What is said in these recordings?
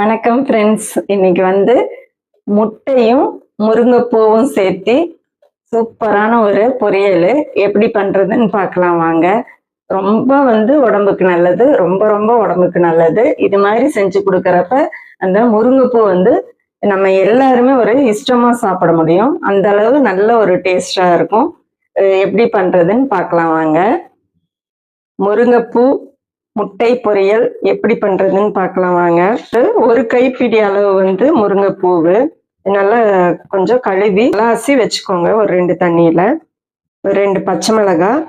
வணக்கம் ஃப்ரெண்ட்ஸ் இன்னைக்கு வந்து முட்டையும் முருங்கைப்பூவும் சேர்த்து சூப்பரான ஒரு பொரியல். எப்படி பண்ணுறதுன்னு பார்க்கலாம் வாங்க. ரொம்ப வந்து உடம்புக்கு நல்லது ரொம்ப ரொம்ப உடம்புக்கு நல்லது. இது மாதிரி செஞ்சு கொடுக்குறப்ப அந்த முருங்கைப்பூ வந்து நம்ம எல்லாருமே ஒரு இஷ்டமாக சாப்பிட முடியும். அந்த அளவு நல்ல ஒரு டேஸ்டாக இருக்கும். எப்படி பண்ணுறதுன்னு பார்க்கலாம் வாங்க. முருங்கைப்பூ முட்டை பொரியல் எப்படி பண்றதுன்னு பார்க்கலாம் வாங்க. ஒரு கைப்பிடி அளவு வந்து முருங்கைப்பூவு. நல்லா கொஞ்சம் கழுவி அலாசி வச்சுக்கோங்க ஒரு ரெண்டு தண்ணியில. ஒரு ரெண்டு பச்சை மிளகாய்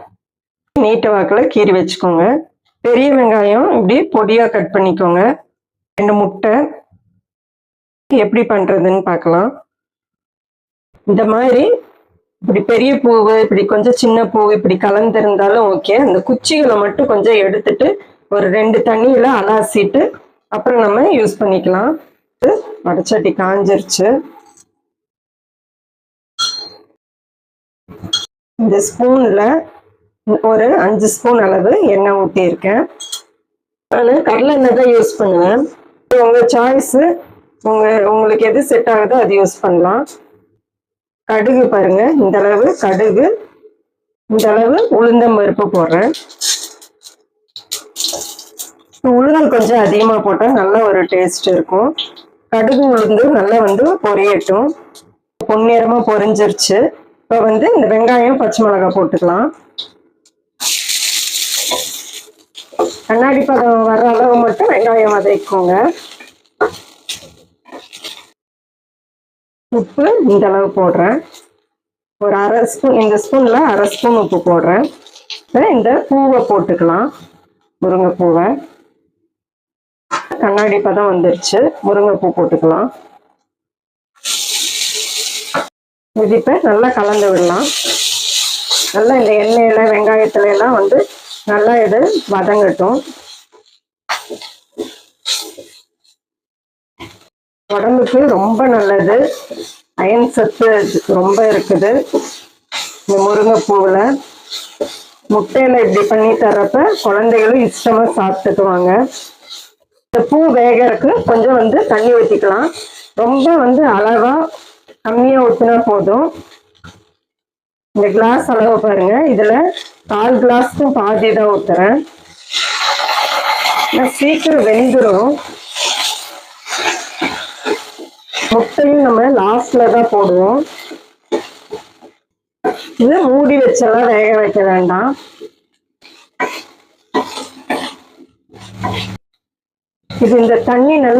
நீட்ட வாக்கில் கீறி வச்சுக்கோங்க. பெரிய வெங்காயம் இப்படி பொடியாக கட் பண்ணிக்கோங்க. ரெண்டு முட்டை. எப்படி பண்ணுறதுன்னு பார்க்கலாம். இந்த மாதிரி இப்படி பெரிய பூவு இப்படி கொஞ்சம் சின்ன பூ இப்படி கலந்திருந்தாலும் ஓகே அந்த குச்சிகளை மட்டும் கொஞ்சம் எடுத்துட்டு ஒரு ரெண்டு தண்ணியில அலாசிட்டு அப்புறம் நம்ம யூஸ் பண்ணிக்கலாம். வடச்சட்டி காஞ்சிருச்சு. இந்த ஸ்பூன்ல ஒரு அஞ்சு ஸ்பூன் அளவு எண்ணெய் ஊற்றியிருக்கேன் நான் கடலை எண்ணெய் தான் யூஸ் பண்ணுவேன். உங்க சாய்ஸு உங்க உங்களுக்கு எது செட் ஆகுதோ அது யூஸ் பண்ணலாம். கடுகு பாருங்க. இந்த அளவு கடுகு இந்த அளவு உளுந்தம் பருப்பு போடுறேன். உளுந்தம் கொஞ்சம் அதிகமா போட்டா நல்ல ஒரு டேஸ்ட் இருக்கும். கடுகு உளுந்து நல்லா வந்து பொரியட்டும். பொன்னிறமா பொரிஞ்சிருச்சு. இப்போ வந்து இந்த வெங்காயம் பச்சை மிளகாய் போட்டுக்கலாம். கண்ணாடி பதம் வர்ற அளவு மட்டும் வெங்காயம் வதக்கிக்கோங்க. உப்பு இந்த அளவு போடுறேன். ஒரு அரை ஸ்பூன் இந்த ஸ்பூன்ல அரை ஸ்பூன் உப்பு போடுறேன். இந்த பூவை போட்டுக்கலாம். முருங்கைப்பூவை. கண்ணாடி பதம் வந்துருச்சு. முருங்கைப்பூ போட்டுக்கலாம். இது நல்லா கலந்து விடலாம். நல்லா இந்த எண்ணெயில வெங்காயத்துல எல்லாம் வந்து நல்லா இது வதங்கட்டும். உடம்புக்கு ரொம்ப நல்லது. அயன் சத்து ரொம்ப இருக்குது. இந்த முருங்கைப்பூவில். முட்டையில் இப்படி பண்ணி தர்றப்ப குழந்தைகளும் இஷ்டமாக சாப்பிட்டுக்குவாங்க. இந்த பூ வேகறதுக்கு கொஞ்சம் வந்து தண்ணி ஊற்றிக்கலாம் ரொம்ப வந்து அளவாக கம்மியாக ஊற்றினா போதும். இந்த கிளாஸ் அளவு பாருங்க. இதில் கால் கிளாஸ்க்கும் பாதி தான் ஊற்றுறேன் நான் சீக்கிரம் வெந்துடும் முட்டையும் நம்ம லாஸ்ட்ல தான் போடுவோம். இது மூடி வச்செல்லாம் வேக வைக்க வேண்டாம். இது இந்த தண்ணி நல்லா